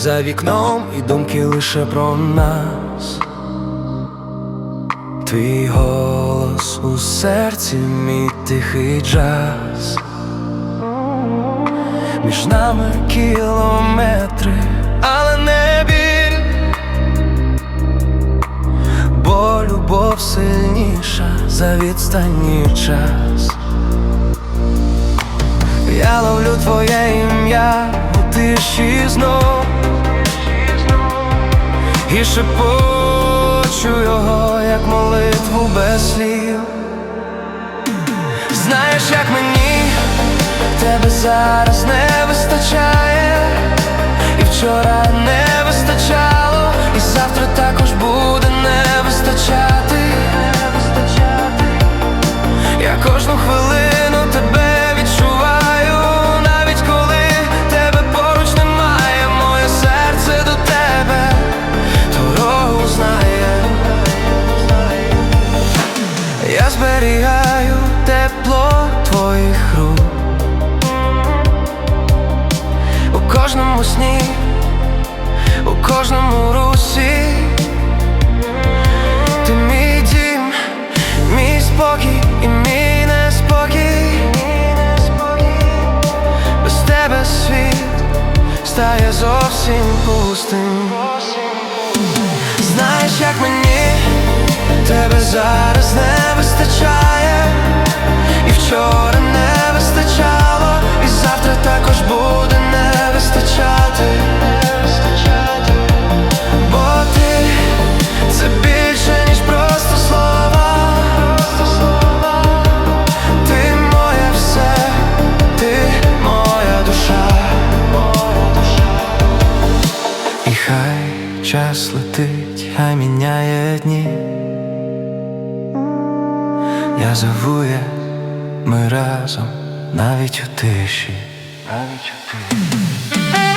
за вікном і думки лише про нас. Твій голос у серці, мій тихий джаз. Між нами кілометри, але не біль, бо любов сильніша за відстані час. Я ловлю твоє ім'я у тиші знов І шепочу його, як молитву без слів. Знаєш, як мені тебе зараз не вистачає, і вчора не у кожному сні, у кожному русі. Ти мій дім, мій спокій і мій неспокій. Без тебе світ стає зовсім пустим. Знаєш, як мені тебе зараз не вистачає, і вчора не вистачало, і завтра також буде час летить, хай міняє дні. Я зову я, ми разом, навіть у тиші, навіть у тиші.